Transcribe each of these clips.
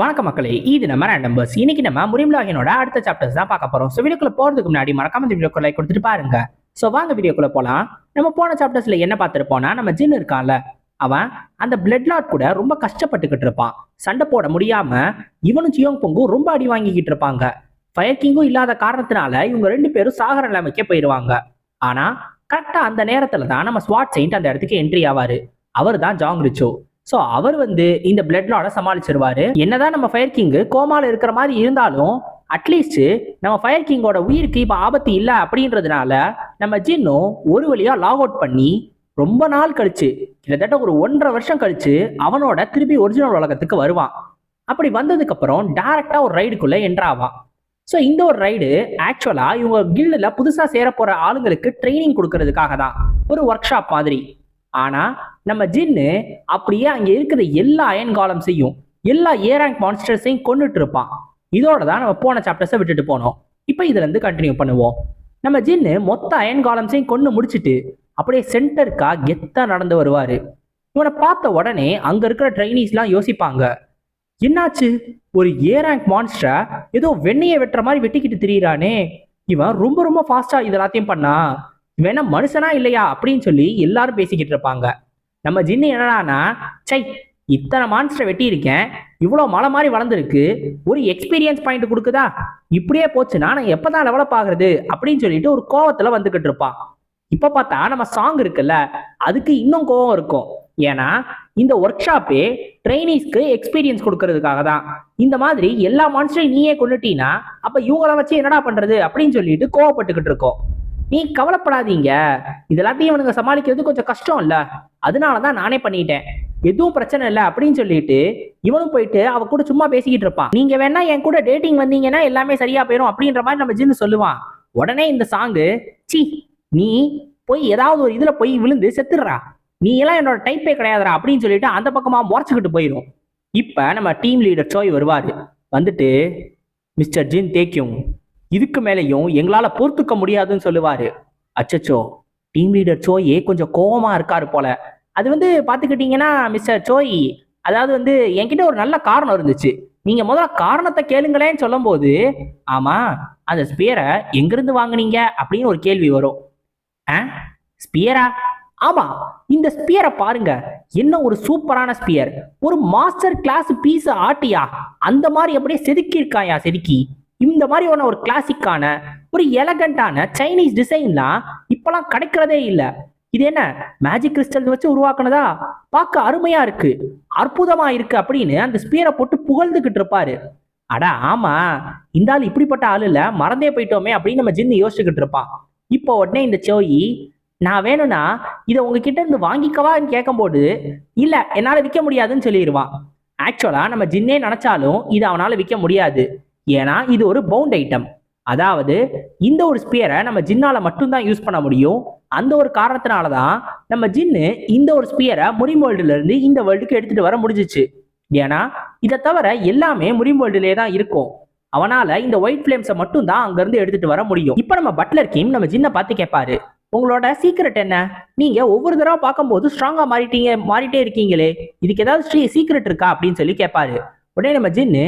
வணக்கம் மக்களே இது நம்ம நம்பர்ஸ் இன்னைக்கு நம்ம முரிம்லாகினோட அடுத்த சாப்டர்ஸ் தான் பார்க்க போறோம். ஸோ வீடியோக்குள்ள போறதுக்கு முன்னாடி மறக்காம இந்த வீடியோக்கு லைக் கொடுத்துட்டு பாருங்க. ஸோ வாங்க வீடியோக்குள்ள போலாம். நம்ம போன சாப்டர்ஸ்ல என்ன பார்த்துருப்போம்னா நம்ம ஜின் இருக்கான்ல அவன் அந்த பிளட் லாட் கூட ரொம்ப கஷ்டப்பட்டுக்கிட்டு இருப்பான். சண்டை போட முடியாம இவனும் சியோங் பொங்கும் ரொம்ப அடி வாங்கிக்கிட்டு இருப்பாங்க. ஃபயர் கிங்கும் இல்லாத காரணத்தினால இவங்க ரெண்டு பேரும் சாகர நிலைமைக்கே போயிடுவாங்க ஆனா கரெக்டா அந்த நேரத்துல தான் நம்ம ஸ்வாட் செயின்ட் அந்த இடத்துக்கு என்ட்ரி ஆவாரு. அவர் தான் ஜாங் ரிச்சோ ஸோ அவர் வந்து இந்த பிளட் லாட சமாளிச்சிருவாரு. என்னதான் நம்ம ஃபயர் கிங் கோமால இருக்கிற மாதிரி இருந்தாலும் அட்லீஸ்ட் நம்ம ஃபயர் கிங்கோட உயிருக்கு இப்போ ஆபத்து இல்லை அப்படின்றதுனால நம்ம ஜின்னும் ஒரு வழியாக லாக் அவுட் பண்ணி ரொம்ப நாள் கழிச்சு கிட்டத்தட்ட ஒரு ஒன்றரை வருஷம் கழிச்சு அவனோட திருப்பி ஒரிஜினல் உலகத்துக்கு வருவான். அப்படி வந்ததுக்கு அப்புறம் டைரக்டா ஒரு ரைடுக்குள்ளே என்ட்ராவான் ஸோ இந்த ஒரு ரைடு ஆக்சுவலா இவங்க கில்டில் புதுசாக சேர ஆளுங்களுக்கு ட்ரைனிங் கொடுக்கறதுக்காக தான். ஒரு ஒர்க் ஷாப் மாதிரி. ஆனா நம்ம ஜின்னு அப்படியே அங்க இருக்கிற எல்லா அயன் காலம்ஸையும் எல்லா ஏ ரேங்க் மான்ஸ்டர்ஸையும் கொண்டுட்டு இருப்பான். இதோட தான் நம்ம போன சாப்டர்ஸை விட்டுட்டு போனோம். இப்போ இதுல இருந்து கண்டினியூ பண்ணுவோம். நம்ம ஜின்னு மொத்த அயன் காலம்ஸையும் கொண்டு முடிச்சிட்டு அப்படியே சென்டருக்கா கெத்தா நடந்து வருவாரு. இவனை பார்த்த உடனே அங்க இருக்கிற ட்ரைனிஸ்லாம் யோசிப்பாங்க. என்னாச்சு? ஒரு ஏ ரேங்க் மான்ஸ்டரை ஏதோ வெண்ணையை வெட்டுற மாதிரி வெட்டிக்கிட்டு திரியிறானே. இவன் ரொம்ப ரொம்ப ஃபாஸ்டா இது எல்லாத்தையும் பண்ணா. வேணா மனுஷனா இல்லையா அப்படின்னு சொல்லி எல்லாரும் பேசிக்கிட்டு இருப்பாங்க. நம்ம ஜின்னு என்னடானா சை இத்தனை மான்ஸ்டரை வெட்டியிருக்கேன். இவ்வளோ மலை மாதிரி வளர்ந்துருக்கு. ஒரு எக்ஸ்பீரியன்ஸ் பாயிண்ட் கொடுக்குதா? இப்படியே போச்சுன்னா நான் எப்பதான் டெவலப் ஆகுறது அப்படின்னு சொல்லிட்டு ஒரு கோவத்தில் வந்துக்கிட்டு இருப்பான். இப்போ பார்த்தா நம்ம சாங் இருக்குல்ல அதுக்கு இன்னும் கோவம் இருக்கும். ஏன்னா இந்த ஒர்க் ஷாப்பே ட்ரைனிஸ்க்கு எக்ஸ்பீரியன்ஸ் கொடுக்கறதுக்காக தான். இந்த மாதிரி எல்லா மான்ஸ்டரையும் நீயே கொண்டுட்டீன்னா அப்போ இவங்கள வச்சு என்னடா பண்ணுறது அப்படின்னு சொல்லிட்டு கோவப்பட்டுக்கிட்டு இருக்கோம். நீ கவலைப்படாதீங்க. இது எல்லாத்தையும் இவனுங்க சமாளிக்கிறது கொஞ்சம் கஷ்டம் இல்ல அதனால தான் நானே பண்ணிட்டேன். எதுவும் பிரச்சனை இல்லை அப்படின்னு சொல்லிட்டு இவனும் போயிட்டு அவ கூட சும்மா பேசிக்கிட்டு இருப்பான். நீங்க வேணா என் கூட டேட்டிங் வந்தீங்கன்னா எல்லாமே சரியா போயிடும் அப்படின்ற மாதிரி நம்ம ஜின்னு சொல்லுவான். உடனே இந்த சாங்கு சி நீ போய் ஏதாவது ஒரு இதுல போய் விழுந்து செத்துடுறா. நீ எல்லாம் என்னோட டைப்பே கிடையாதுடா அப்படின்னு சொல்லிட்டு அந்த பக்கமா முறைச்சுக்கிட்டு போயிடும் இப்ப நம்ம டீம் லீடர் சோய் வருவாரு. வந்துட்டு மிஸ்டர் ஜின் தேக்கியும் இதுக்கு மேலேயும் எங்களால் பொறுத்துக்க முடியாதுன்னு சொல்லுவார். அச்சச்சோ டீம் லீடர் சோயே கொஞ்சம் கோபமாக இருக்காரு போல. அது வந்து பார்த்துக்கிட்டிங்கன்னா மிஸ்டர் சோய் அதாவது வந்து என்கிட்ட ஒரு நல்ல காரணம் இருந்துச்சு. நீங்கள் முதல்ல காரணத்தை கேளுங்களேன்னு சொல்லும்போது ஆமாம் அந்த ஸ்பியரை எங்கேருந்து வாங்குனீங்க? அப்படின்னு ஒரு கேள்வி வரும். ஆ? ஸ்பியரா ஆமா இந்த ஸ்பியரை பாருங்க. என்ன ஒரு சூப்பரான ஸ்பியர் ஒரு மாஸ்டர் கிளாஸ் பீஸ் ஆட்டியா? அந்த மாதிரி அப்படியே செதுக்கி இருக்காயா செதுக்கி? இந்த மாதிரியான ஒரு கிளாசிக்கான ஒரு எலகண்டான சைனீஸ் டிசைன்லாம் இப்பெல்லாம் கிடைக்கிறதே இல்லை. இது என்ன? மேஜிக் கிறிஸ்டல் வச்சு உருவாக்குனதா? பார்க்க அருமையா இருக்கு. அற்புதமா இருக்கு அப்படின்னு அந்த ஸ்பியரை போட்டு புகழ்ந்துகிட்டு இருப்பாரு. அட ஆமா. இந்த ஆள் இப்படிப்பட்ட ஆள் இல்ல. மறந்தே போயிட்டோமே அப்படின்னு நம்ம ஜின்னு யோசிச்சுக்கிட்டு இருப்பான். இப்போ உடனே இந்த சோயி நான் வேணும்னா இதை உங்ககிட்ட இருந்து வாங்கிக்கவான்னு கேட்கும்போது இல்ல என்னால விற்க முடியாதுன்னு சொல்லிடுவான். ஆக்சுவலா நம்ம ஜின்னே நினைச்சாலும் இது அவனால விற்க முடியாது. ஏன்னா இது ஒரு பவுண்ட் ஐட்டம் அதாவது இந்த ஒரு ஸ்பியரை நம்ம ஜின்னால மட்டும்தான் யூஸ் பண்ண முடியும். அந்த ஒரு காரணத்தினால தான் நம்ம ஜின்னு இந்த ஒரு ஸ்பியரை முரிம் வேர்ல்டுல இருந்து இந்த வேர்ல்டுக்கு எடுத்துட்டு வர முடிஞ்சிச்சு. ஏன்னா இதை தவிர எல்லாமே முரிம் வேர்ல்டுலேயே தான் இருக்கும். அவனால இந்த ஒயிட் ஃப்ளேம்ஸை மட்டும் தான் அங்கிருந்து எடுத்துட்டு வர முடியும். இப்போ நம்ம பட்லர் கிம் நம்ம ஜின்னை பார்த்து கேட்பாரு உங்களோட சீக்ரெட் என்ன? நீங்க ஒவ்வொரு தடவை பார்க்கும்போது ஸ்ட்ராங்கா மாறிட்டீங்க மாறிட்டே இருக்கீங்களே. இதுக்கு ஏதாவது சீக்ரெட் இருக்கா? அப்படின்னு சொல்லி கேட்பாரு உடனே நம்ம ஜின்னு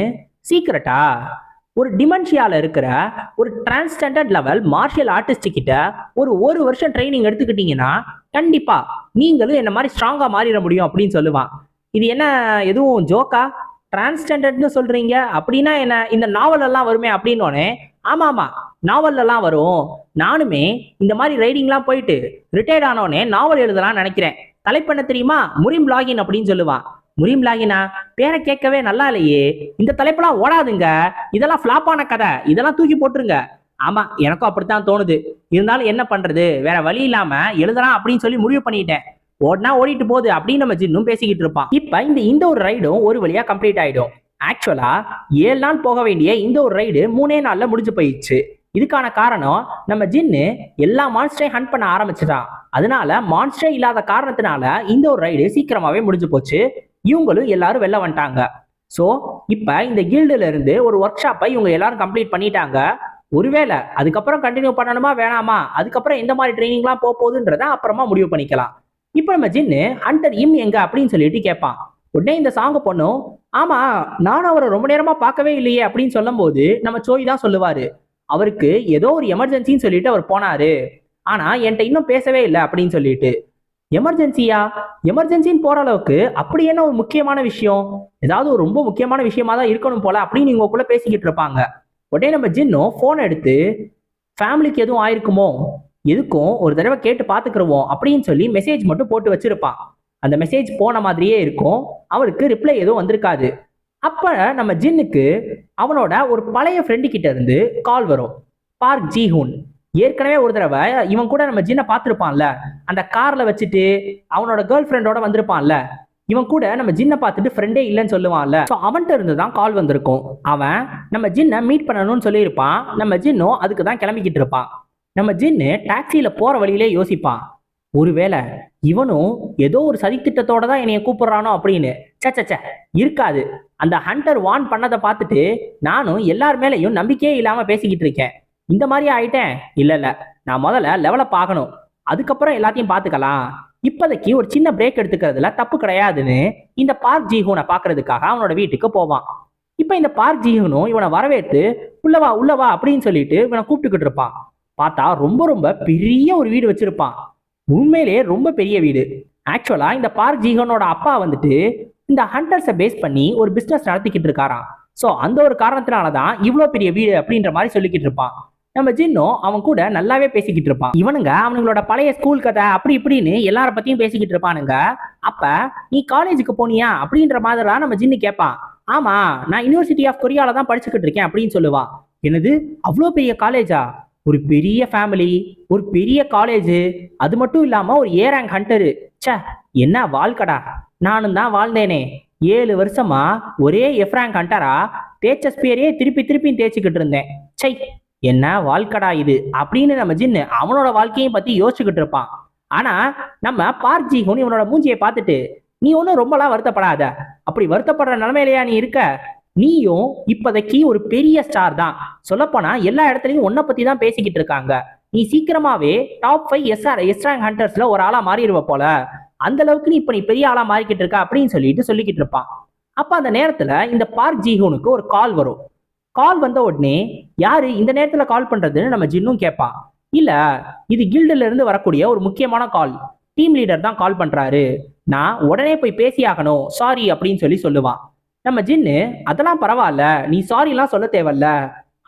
சீக்ரெட்டா ஒரு டிமென்ஷியால இருக்கிற ஒரு டிரான்ஸ்டண்டர்ட் லெவல் மார்ஷியல் ஆர்டிஸ்ட் கிட்ட ஒரு ஒரு வருஷம் ட்ரைனிங் எடுத்துக்கிட்டீங்கன்னா கண்டிப்பா நீங்களும் என்ன மாதிரி ஸ்ட்ராங்கா மாறிட முடியும் அப்படின்னு சொல்லுவான். இது என்ன எதுவும் ஜோக்கா டிரான்ஸ்டண்டர்ட்னு சொல்றீங்க. அப்படின்னா என்ன? இந்த நாவல் எல்லாம் வருமே அப்படின்னோடனே ஆமா ஆமா நாவல்ல வரும். நானுமே இந்த மாதிரி ரைடிங்லாம் போயிட்டு ரிட்டையர்ட் ஆனோடனே நாவல் எழுதலாம்னு நினைக்கிறேன். தலைப்பண்ண தெரியுமா? முரிம் லாகின் அப்படின்னு சொல்லுவான். முரியும் லாகினா பேரை கேட்கவே நல்லா இல்லையே? இந்த தலைப்பெல்லாம் ஓடாதுங்க. இதெல்லாம் ஃபிளாப்பான கதை. இதெல்லாம் தூக்கி போட்டுருங்க. ஆமா எனக்கும் அப்படித்தான் தோணுது. இருந்தாலும் என்ன பண்றது? வேற வழி இல்லாம எழுதலாம் அப்படின்னு சொல்லி முடிவு பண்ணிட்டேன். ஓடினா ஓடிட்டு போகுது அப்படின்னு நம்ம ஜின்னும் பேசிக்கிட்டு இருப்பான். இப்ப இந்த இந்த ஒரு ரைடும் ஒரு வழியா கம்ப்ளீட் ஆயிடும். ஆக்சுவலா ஏழு நாள் போக வேண்டிய இந்த ஒரு ரைடு மூணே நாள்ல முடிஞ்சு போயிடுச்சு. இதுக்கான காரணம் நம்ம ஜின்னு எல்லா மான்ஸ்டரையும் ஹண்ட் பண்ண ஆரம்பிச்சிட்டான். அதனால மான்ஸ்டரே இல்லாத காரணத்தினால இந்த ஒரு ரைடு சீக்கிரமாவே முடிஞ்சு போச்சு. இவங்களும் எல்லாரும் வெளில வந்துட்டாங்க. ஸோ இப்போ இந்த கில்டுல இருந்து ஒரு ஒர்க் ஷாப்பை இவங்க எல்லாரும் கம்ப்ளீட் பண்ணிட்டாங்க. ஒருவேளை அதுக்கப்புறம் கண்டினியூ பண்ணணுமா வேணாமா? அதுக்கப்புறம் எந்த மாதிரி ட்ரைனிங்லாம் போக போகுதுன்றத அப்புறமா முடிவு பண்ணிக்கலாம். இப்போ நம்ம ஜின்னு ஹண்டர் இம் எங்க? அப்படின்னு சொல்லிட்டு கேட்பான். உடனே இந்த சாங்க பொண்ணும் ஆமா நானும் அவரை ரொம்ப நேரமா பார்க்கவே இல்லையே அப்படின்னு சொல்லும்போது நம்ம சோய் தான் சொல்லுவாரு. அவருக்கு ஏதோ ஒரு எமர்ஜென்சின்னு சொல்லிட்டு அவர் போனாரு. ஆனா என்கிட்ட இன்னும் பேசவே இல்லை அப்படின்னு சொல்லிட்டு. எமர்ஜென்சியா எமர்ஜென்சின்னு போற அளவுக்கு அப்படி என்ன ஒரு முக்கியமான விஷயம்? ஏதாவது ஒரு ரொம்ப முக்கியமான விஷயமா தான் இருக்கணும் போல அப்படின்னு இவங்கக்குள்ள பேசிக்கிட்டு இருப்பாங்க. உடனே நம்ம ஜின்னும் ஃபோன் எடுத்து ஃபேமிலிக்கு எதுவும் ஆயிருக்குமோ? எதுக்கும்? ஒரு தடவை கேட்டு பார்த்துக்கிருவோம் அப்படின்னு சொல்லி மெசேஜ் மட்டும் போட்டு வச்சிருப்பான். அந்த மெசேஜ் போன மாதிரியே இருக்கும். அவருக்கு ரிப்ளை எதுவும் வந்திருக்காது. அப்ப நம்ம ஜின்னுக்கு அவனோட ஒரு பழைய ஃப்ரெண்டு கிட்ட இருந்து கால் வரும். பார்க் ஜிஹூன் ஏற்கனவே ஒரு தடவை இவன் கூட நம்ம ஜின்னை பார்த்துருப்பான்ல. அந்த கார்ல வச்சுட்டு அவனோட கேர்ள் ஃப்ரெண்டோட வந்திருப்பான்ல. இவன் கூட நம்ம ஜின்னை பார்த்துட்டு ஃப்ரெண்டே இல்லைன்னு சொல்லுவான்ல. ஸோ அவன்கிட்ட இருந்து தான் கால் வந்திருக்கும். அவன் நம்ம ஜின்னை மீட் பண்ணணும்னு சொல்லியிருப்பான். நம்ம ஜின்னும் அதுக்கு தான் கிளம்பிக்கிட்டு இருப்பான். நம்ம ஜின்னு டாக்ஸியில் போகிற வழியிலே யோசிப்பான். ஒருவேளை இவனும் ஏதோ ஒரு சதித்திட்டத்தோட தான் என்னைய கூப்பிடுறானோ அப்படின்னு. சச்சச்ச சே இருக்காது. அந்த ஹண்டர் வான் பண்ணதை பார்த்துட்டு நானும் எல்லார் மேலேயும் நம்பிக்கையே இல்லாமல் பேசிக்கிட்டு இருக்கேன். இந்த மாதிரி ஆயிட்டேன்? இல்ல இல்ல. நான் முதல்ல லெவலப் ஆகணும் அதுக்கப்புறம் எல்லாத்தையும் பார்த்துக்கலாம். இப்போதைக்கு ஒரு சின்ன பிரேக் எடுத்துக்கிறதுல தப்பு கிடையாதுன்னு இந்த பார்க் ஜீஹூனை பார்க்கறதுக்காக அவனோட வீட்டுக்கு போவான். இப்போ இந்த பார்க் ஜீஹூனும் இவனை வரவேற்று உள்ளவா உள்ளவா அப்படின்னு சொல்லிட்டு இவனை கூப்பிட்டுக்கிட்டு இருப்பான். பார்த்தா ரொம்ப ரொம்ப பெரிய ஒரு வீடு வச்சிருப்பான். உண்மையிலேயே ரொம்ப பெரிய வீடு. ஆக்சுவலா இந்த பார்க் ஜீஹனோட அப்பா வந்துட்டு இந்த ஹண்டர்ஸை பேஸ் பண்ணி ஒரு பிஸ்னஸ் நடத்திக்கிட்டு இருக்காராம். ஸோ அந்த ஒரு காரணத்தினால தான் இவ்வளோ பெரிய வீடு அப்படின்ற மாதிரி சொல்லிக்கிட்டு இருப்பான். நம்ம ஜின்னும் அவன் கூட நல்லாவே பேசிக்கிட்டு இருப்பான். இவனுங்க அவனுங்களோட பழைய ஸ்கூல் கதை அப்படி இப்படின்னு எல்லார பத்தியும் பேசிக்கிட்டு இருப்பானுங்க. அப்ப நீ காலேஜுக்கு போனியா? அப்படின்ற மாதிரிலாம் நம்ம ஜின்னு கேட்பான் ஆமா நான் யுனிவர்சிட்டி ஆஃப் கொரியால தான் படிச்சுக்கிட்டு இருக்கேன் அப்படின்னு சொல்லுவான் என்னது? அவ்வளோ பெரிய காலேஜா ஒரு பெரிய ஃபேமிலி ஒரு பெரிய காலேஜ் அது மட்டும் இல்லாம ஒரு ஏ ரேங்க் ஹண்டரு ச்சே என்ன வாழ்க்கடா? நானும் தான் வாழ்ந்தேனே. ஏழு வருஷமா ஒரே எஃப் ரேங்க் ஹண்டரா தேய்ச்ச ஸ்பியரே திருப்பி திருப்பி தேய்ச்சிக்கிட்டு இருந்தேன். சை என்ன வாழ்க்கடா இது? அப்படின்னு நம்ம ஜின்னு அவனோட வாழ்க்கையும் பத்தி யோசிச்சுக்கிட்டு இருப்பான். ஆனா நம்ம பார்க் ஜிஹுன் இவனோட மூஞ்சியை பார்த்துட்டு நீ ஒன்றும் ரொம்பலாம் வருத்தப்படாத. அப்படி வருத்தப்படுற நிலைமையிலையா நீ இருக்க? நீயும் இப்போதைக்கு ஒரு பெரிய ஸ்டார் தான். சொல்லப்போனா எல்லா இடத்துலையும் உன்னை பத்தி தான் பேசிக்கிட்டு இருக்காங்க. நீ சீக்கிரமாவே top five S R S ஹண்டர்ஸ்ல ஒரு ஆளா மாறிடுவ போல. அந்த அளவுக்கு நீ இப்ப நீ பெரிய ஆளா மாறிக்கிட்டு இருக்க அப்படின்னு சொல்லிட்டு சொல்லிக்கிட்டு இருப்பான். அப்ப அந்த நேரத்துல இந்த பார்க் ஜிஹூனுக்கு ஒரு கால் வரும். கால் வந்த உடனே யாரு இந்த நேரத்துல கால் பண்றதுன்னு நம்ம ஜின்னும் கேட்பான் இல்ல இது கில்டுல இருந்து வரக்கூடிய ஒரு முக்கியமான கால் டீம் லீடர் தான் கால் பண்றாரு. நான் உடனே போய் பேசியாகணும் சாரி அப்படின்னு சொல்லி சொல்லுவான் நம்ம ஜின்னு அதெல்லாம் பரவாயில்ல. நீ சாரிலாம் சொல்ல தேவையில்ல.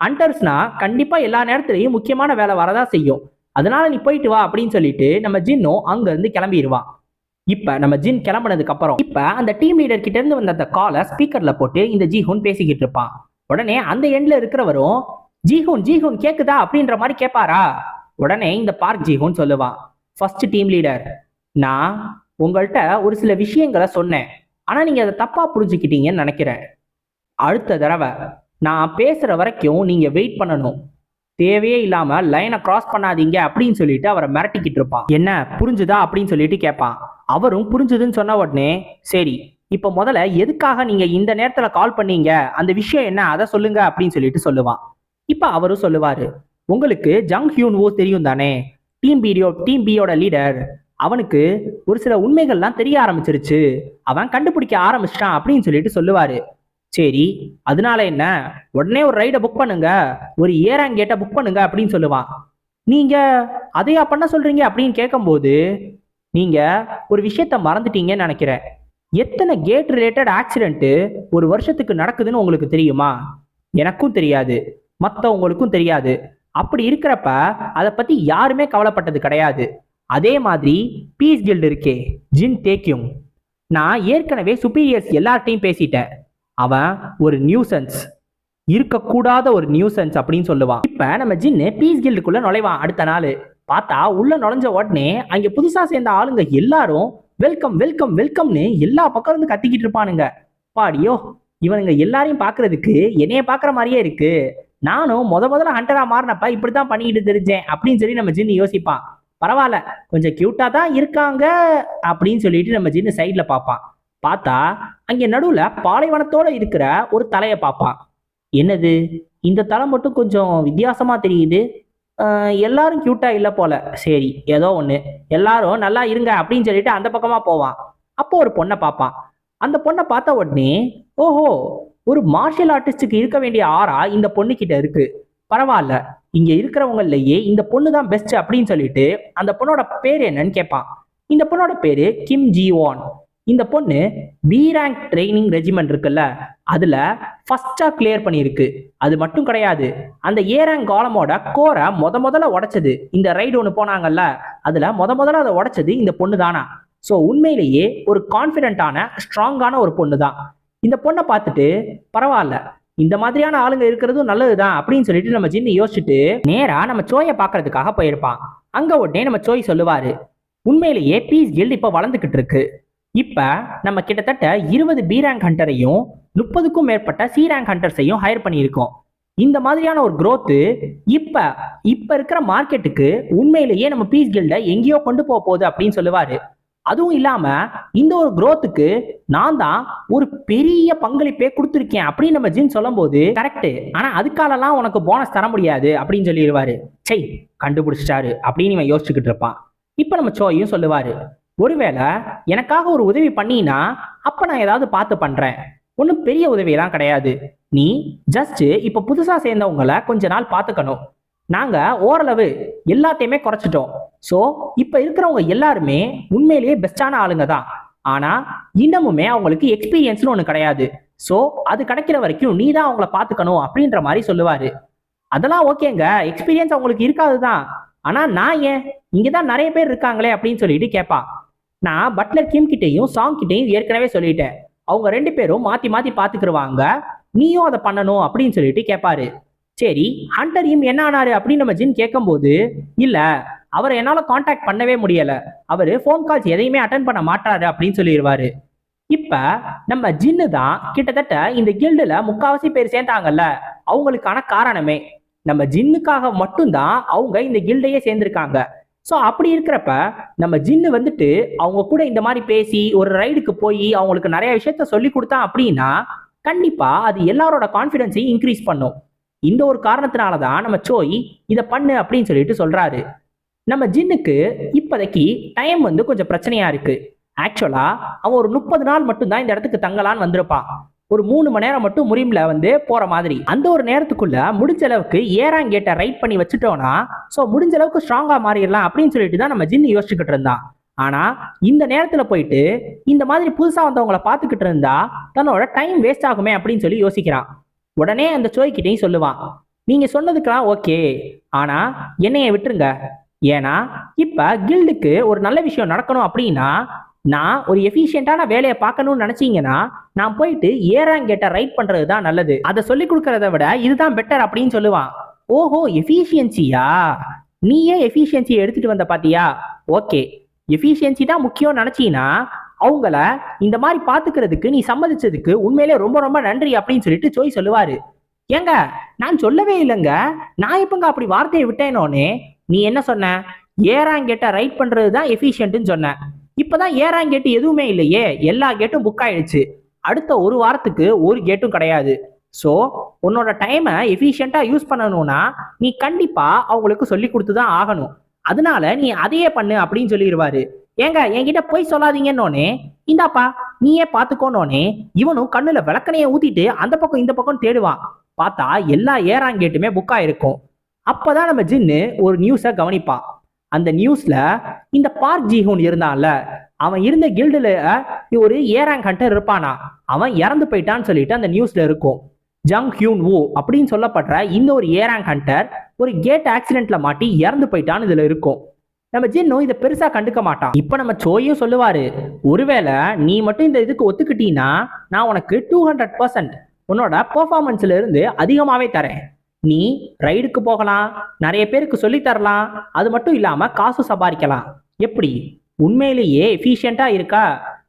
ஹண்டர்ஸ்னா கண்டிப்பா எல்லா நேரத்துலயும் முக்கியமான வேலை வரதா செய்யும். அதனால நீ போயிட்டு வா அப்படின்னு சொல்லிட்டு நம்ம ஜின்னும் அங்க இருந்து கிளம்பிடுவான் இப்ப நம்ம ஜின் கிளம்புனதுக்கு அப்புறம் இப்ப அந்த டீம் லீடர் கிட்ட இருந்து வந்த அந்த காலை ஸ்பீக்கர்ல போட்டு இந்த ஜிஹூன் பேசிக்கிட்டு இருப்பான் உடனே அந்த எண்ட்ல இருக்கிறவரும் ஜிஹூன் ஜிஹூன் கேக்குதா? அப்படின்ற மாதிரி கேட்பாரா உடனே இந்த பார்க் ஜிஹூன் சொல்லுவான் ஃபர்ஸ்ட் டீம் லீடர் நான் உங்கள்கிட்ட ஒரு சில விஷயங்களை சொன்னேன். ஆனா நீங்க அதை தப்பா புரிஞ்சுக்கிட்டீங்கன்னு நினைக்கிறேன். அடுத்த தடவை நான் பேசுற வரைக்கும் நீங்க வெயிட் பண்ணணும். தேவையே இல்லாம லைனை கிராஸ் பண்ணாதீங்க அப்படின்னு சொல்லிட்டு அவரை மிரட்டிக்கிட்டு இருப்பான். என்ன புரிஞ்சுதா? அப்படின்னு சொல்லிட்டு கேட்பான் அவரும் புரிஞ்சுதுன்னு சொன்ன உடனே சரி இப்போ முதல்ல எதுக்காக நீங்க இந்த நேரத்துல கால் பண்ணீங்க? அந்த விஷயம் என்ன? அதை சொல்லுங்க அப்படின்னு சொல்லிட்டு சொல்லுவான். இப்போ அவரும் சொல்லுவாரு உங்களுக்கு ஜங் ஹியூன் ஓ தெரியும் தானே? டீம் பிடியோ டீம் பியோட லீடர் அவனுக்கு ஒரு சில உண்மைகள்லாம் தெரிய ஆரம்பிச்சிருச்சு. அவன் கண்டுபிடிக்க ஆரம்பிச்சிட்டான் அப்படின்னு சொல்லிட்டு சொல்லுவாரு. சரி அதனால என்ன? உடனே ஒரு ரைடை புக் பண்ணுங்க. ஒரு ஏராங் கேட்டை புக் பண்ணுங்க அப்படின்னு சொல்லுவான். நீங்க அதையா பண்ண சொல்றீங்க? அப்படின்னு கேட்கும்போது நீங்க ஒரு விஷயத்த மறந்துட்டீங்கன்னு நினைக்கிறேன். எத்தனை கேட் ரிலேட்டட் ஆக்சிடென்ட்டு ஒரு வருஷத்துக்கு நடக்குதுன்னு உங்களுக்கு தெரியுமா? எனக்கும் தெரியாது. மற்றவங்களுக்கும் தெரியாது. அப்படி இருக்கிறப்ப அதை பற்றி யாருமே கவலைப்பட்டது கிடையாது. அதே மாதிரி பீஸ் கில்டு இருக்கே ஜின் தேக்கியும். நான் ஏற்கனவே சுப்பீரியர்ஸ் எல்லார்ட்டையும் பேசிட்டேன். அவன் ஒரு நியூசன்ஸ் இருக்கக்கூடாத ஒரு நியூசன்ஸ் அப்படின்னு சொல்லுவான். இப்போ நம்ம ஜின்னு பீஸ் கில்டுக்குள்ளே நுழைவான் அடுத்த நாள். பார்த்தா உள்ள நுழைஞ்ச உடனே அங்கே புதுசாக சேர்ந்த ஆளுங்க எல்லாரும் வெல்கம் வெல்கம் வெல்கம்னு எல்லா பக்கம் இருந்து கத்திக்கிட்டு இருப்பானுங்க. பாடியோ இவனுங்க எல்லாரையும் பார்க்கறதுக்கு என்னைய பார்க்குற மாதிரியே இருக்கு. நானும் முத முதல்ல ஹண்டரா மாறினப்ப இப்படித்தான் பண்ணிக்கிட்டு தெரிஞ்சேன் அப்படின்னு சொல்லி நம்ம ஜின்னு யோசிப்பான். பரவாயில்ல கொஞ்சம் கியூட்டா தான் இருக்காங்க அப்படின்னு சொல்லிட்டு நம்ம ஜின்னு சைட்ல பார்ப்பான். பார்த்தா அங்க நடுவுல பாலைவனத்தோட இருக்கிற ஒரு தலையை பார்ப்பான். என்னது? இந்த தலை மட்டும் கொஞ்சம் வித்தியாசமா தெரியுது. எல்லாரும் க்யூட்டாக இல்லை போல. சரி ஏதோ ஒன்று எல்லாரும் நல்லா இருங்க அப்படின்னு சொல்லிட்டு அந்த பக்கமாக போவான். அப்போ ஒரு பொண்ணை பார்ப்பான். அந்த பொண்ணை பார்த்த உடனே ஓஹோ ஒரு மார்ஷியல் ஆர்டிஸ்டுக்கு இருக்க வேண்டிய ஆறா இந்த பொண்ணுக்கிட்ட இருக்கு. பரவாயில்ல இங்கே இருக்கிறவங்களையே இந்த பொண்ணு தான் பெஸ்ட் அப்படின்னு சொல்லிட்டு அந்த பொண்ணோட பேர் என்னன்னு கேட்பான். இந்த பொண்ணோட பேரு கிம் ஜிவான் இந்த பொண்ணு பி ரேங்க் ட்ரைனிங் ரெஜிமெண்ட் இருக்குல்ல அதுல ஃபர்ஸ்டா கிளியர் பண்ணியிருக்கு. அது மட்டும் கிடையாது அந்த ஏ ரேங்க் காலமோட கோரை முத முதல்ல உடைச்சது. இந்த ரைடு ஒன்று போனாங்கல்ல அதுல முத முதல்ல அதை உடைச்சது இந்த பொண்ணு தானா? ஸோ உண்மையிலேயே ஒரு கான்ஃபிடென்ட்டான ஸ்ட்ராங்கான ஒரு பொண்ணு தான். இந்த பொண்ணை பார்த்துட்டு பரவாயில்ல இந்த மாதிரியான ஆளுங்க இருக்கிறதும் நல்லதுதான் அப்படின்னு சொல்லிட்டு நம்ம ஜின்னு யோசிச்சுட்டு நேராக நம்ம சோயை பார்க்கறதுக்காக போயிருப்பான். அங்கே உடனே நம்ம சோய் சொல்லுவார் உண்மையிலேயே பீஸ் கில்ட் இப்போ வளர்ந்துக்கிட்டு இருக்கு. இப்ப நம்ம கிட்டத்தட்ட இருபது பி ரேங்க் ஹண்டரையும் முப்பதுக்கும் மேற்பட்ட சி ரேங்க் ஹண்டர்ஸையும் ஹையர் பண்ணியிருக்கோம். இந்த மாதிரியான ஒரு க்ரோத்து இப்ப இப்ப இருக்கிற மார்க்கெட்டுக்கு உண்மையிலேயே நம்ம பீஸ் கில்ட எங்கேயோ கொண்டு போக போகுது அப்படின்னு சொல்லுவாரு. அதுவும் இல்லாம இந்த ஒரு க்ரோத்துக்கு நான் தான் ஒரு பெரிய பங்களிப்பே கொடுத்துருக்கேன் அப்படின்னு நம்ம ஜின் சொல்லும்போது கரெக்டு ஆனா அதுக்காலலாம் உனக்கு போனஸ் தர முடியாது அப்படின்னு சொல்லிடுவாரு. செய் கண்டுபிடிச்சிட்டாரு அப்படின்னு இவன் யோசிச்சுக்கிட்டு இருப்பான். இப்ப நம்ம சோயும் சொல்லுவாரு. ஒருவேளை எனக்காக ஒரு உதவி பண்ணினா அப்ப நான் ஏதாவது பார்த்து பண்றேன். ஒன்றும் பெரிய உதவியெல்லாம் கிடையாது. நீ ஜஸ்ட் இப்ப புதுசா சேர்ந்தவங்களை கொஞ்ச நாள் பார்த்துக்கணும். நாங்க ஓரளவு எல்லாத்தையுமே குறைச்சிட்டோம். ஸோ இப்ப இருக்கிறவங்க எல்லாருமே உண்மையிலேயே பெஸ்டான ஆளுங்க தான். ஆனா இன்னமுமே அவங்களுக்கு எக்ஸ்பீரியன்ஸ்னு ஒன்று கிடையாது. ஸோ அது கிடைக்கிற வரைக்கும் நீ தான் அவங்கள பார்த்துக்கணும் அப்படின்ற மாதிரி சொல்லுவாரு. அதெல்லாம் ஓகேங்க. எக்ஸ்பீரியன்ஸ் அவங்களுக்கு இருக்காது தான். ஆனா நான் ஏன்? இங்கே தான் நிறைய பேர் இருக்காங்களே அப்படின்னு சொல்லிட்டு கேட்பா நான் பட்லர் கிம் கிட்டேயும் சாங் கிட்டேயும் ஏற்கனவே சொல்லிட்டேன். அவங்க ரெண்டு பேரும் மாத்தி மாத்தி பாத்துக்கிருவாங்க. நீயும் அதை பண்ணணும் அப்படின்னு சொல்லிட்டு கேட்பாரு சரி ஹண்டரையும் என்ன ஆனாரு அப்படின்னு நம்ம ஜின் கேட்கும்போது இல்ல அவரை என்னால காண்டாக்ட் பண்ணவே முடியல. அவரு ஃபோன் கால்ஸ் எதையுமே அட்டன் பண்ண மாட்டாரு அப்படின்னு சொல்லிடுவாரு இப்ப நம்ம ஜின்னு தான் கிட்டத்தட்ட இந்த கில்டுல முக்காவாசி பேர் சேர்ந்தாங்கல்ல அவங்களுக்கான காரணமே. நம்ம ஜின்னுக்காக மட்டும்தான் அவங்க இந்த கில்டையே சேர்ந்திருக்காங்க. ஸோ அப்படி இருக்கிறப்ப நம்ம ஜின்னு வந்துட்டு அவங்க கூட இந்த மாதிரி பேசி ஒரு ரைடுக்கு போய் அவங்களுக்கு நிறைய விஷயத்த சொல்லி கொடுத்தா அப்படின்னா கண்டிப்பா அது எல்லாரோட கான்ஃபிடென்ஸையும் இன்க்ரீஸ் பண்ணும். இந்த ஒரு காரணத்தினால தான் நம்ம சோய் இதை பண்ணு அப்படின்னு சொல்லிட்டு சொல்றாரு. நம்ம ஜின்னுக்கு இப்போதைக்கு டைம் வந்து கொஞ்சம் பிரச்சனையா இருக்கு. ஆக்சுவலா அவன் ஒரு முப்பது நாள் மட்டும்தான் இந்த இடத்துக்கு தங்கலான்னு வந்திருப்பான் ஒரு மூணு மணி நேரம் மட்டும் முரிம்ல வந்து போற மாதிரி. அந்த ஒரு நேரத்துக்குள்ள முடிஞ்ச அளவுக்கு ஏறாங் கேட்டை ரைட் பண்ணி வச்சுட்டோம்னா ஸோ முடிஞ்ச அளவுக்கு ஸ்ட்ராங்கா மாறிடலாம் அப்படின்னு சொல்லிட்டு தான் நம்ம ஜின்னு யோசிச்சுக்கிட்டு இருந்தான் ஆனா இந்த நேரத்துல போயிட்டு இந்த மாதிரி புதுசா வந்தவங்களை பார்த்துக்கிட்டு இருந்தா தன்னோட டைம் வேஸ்ட் ஆகுமே அப்படின்னு சொல்லி யோசிக்கிறான். உடனே அந்த சோய்கிட்டையும் சொல்லுவான். நீங்க சொன்னதுக்கெல்லாம் ஓகே ஆனா என்னைய விட்டுருங்க. ஏன்னா இப்ப கில்டுக்கு ஒரு நல்ல விஷயம் நடக்கணும் அப்படின்னா நான் ஒரு எஃபிஷியண்டான வேலையை பார்க்கணும்னு நினைச்சீங்கன்னா நான் போயிட்டு ஏறாங் கேட்ட ரைட் பண்றது தான் நல்லது. அதை சொல்லி கொடுக்கறத விட இதுதான் பெட்டர் அப்படின்னு சொல்லுவான். ஓஹோ எஃபிஷியன்சியா நீயே எஃபிஷியன்சியை எடுத்துட்டு வந்த பாத்தியா? ஓகே. எஃபிஷியன்சி தான் முக்கியம் நினைச்சீங்கன்னா அவங்கள இந்த மாதிரி பாத்துக்கிறதுக்கு நீ சம்மதிச்சதுக்கு உண்மையிலே ரொம்ப ரொம்ப நன்றி அப்படின்னு சொல்லிட்டு சோய் சொல்லுவாரு. ஏங்க நான் சொல்லவே இல்லைங்க. நான் எப்பங்க அப்படி வார்த்தையை விட்டேனோனே? நீ என்ன சொன்ன? ஏறாங்கேட்ட ரைட் பண்றது தான் எஃபிஷியன்ட்னு சொன்ன. இப்பதான் ஏறாங்கேட்டு எதுவுமே இல்லையே. எல்லா கேட்டும் புக் ஆயிடுச்சு. அடுத்த ஒரு வாரத்துக்கு ஒரு கேட்டும் கிடையாது. ஸோ உன்னோட டைமை எஃபிஷியண்டா யூஸ் பண்ணணும்னா நீ கண்டிப்பா அவங்களுக்கு சொல்லி கொடுத்து தான் ஆகணும். அதனால நீ அதையே பண்ணு அப்படின்னு சொல்லிடுவாரு. ஏங்க என்கிட்ட போய் சொல்லாதீங்கன்னொன்னே இந்தாப்பா நீயே பாத்துக்கோனோனே இவனும் கண்ணுல விளக்கனையை ஊத்திட்டு அந்த பக்கம் இந்த பக்கம் தேடுவான். பார்த்தா எல்லா ஏறாங்கேட்டுமே புக் ஆயிருக்கும். அப்பதான் நம்ம ஜின்னு ஒரு நியூஸை கவனிப்பான். அந்த நியூஸ்ல இந்த பார்க் ஜிஹூன் இருந்தான்ல அவன் இருந்த கில்டுல ஒரு ஏராங் ஹண்டர் இருப்பானா? அவன் இறந்து போயிட்டான்னு சொல்லிட்டு அந்த நியூஸ்ல இருக்கும். ஜங் ஹியூன் வூ அப்படின்னு சொல்லப்படுற இந்த ஒரு ஏராங் ஹண்டர் ஒரு கேட் ஆக்சிடென்ட்ல மாட்டி இறந்து போயிட்டான்னு இதுல இருக்கும். நம்ம ஜின்னும் இதை பெருசா கண்டுக்க மாட்டான். இப்ப நம்ம சோயும் சொல்லுவாரு ஒருவேளை நீ மட்டும் இந்த இதுக்கு ஒத்துக்கிட்டீங்கன்னா நான் உனக்கு டூ ஹண்ட்ரட் பர்சன்ட் உன்னோட பெர்ஃபார்மன்ஸ்ல இருந்து அதிகமாவே தரேன். நீ ரைடுக்கு போகலாம் நிறைய பேருக்கு சொல்லி தரலாம் அது மட்டும் இல்லாம காசு சம்பாதிக்கலாம் எப்படி? உண்மையிலேயே எஃபிஷியண்டா இருக்கா?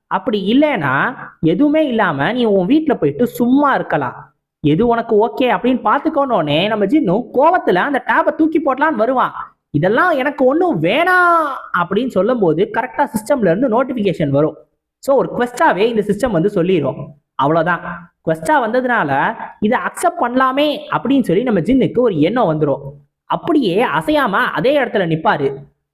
அப்படி இல்லைன்னா எதுவுமே இல்லாம நீ உன் வீட்டில் போயிட்டு சும்மா இருக்கலாம். எது உனக்கு ஓகே அப்படின்னு பார்த்துக்கோனோடனே நம்ம ஜின்னும் கோவத்துல அந்த டேபை தூக்கி போடலான்னு வருவான். இதெல்லாம் எனக்கு ஒன்றும் வேணாம் அப்படின்னு சொல்லும்போது கரெக்டாக சிஸ்டம்ல இருந்து நோட்டிஃபிகேஷன் வரும். ஸோ ஒரு கொஸ்டாவே இந்த சிஸ்டம் வந்து சொல்லிடும் அவ்வளோதான் குவெஸ்டா வந்ததுனால இதை அக்செப்ட் பண்ணலாமே அப்படின்னு சொல்லி நம்ம ஜின்னுக்கு ஒரு எண்ணம் வந்துடும் அப்படியே அசையாம அதே இடத்துல நிப்பாரு.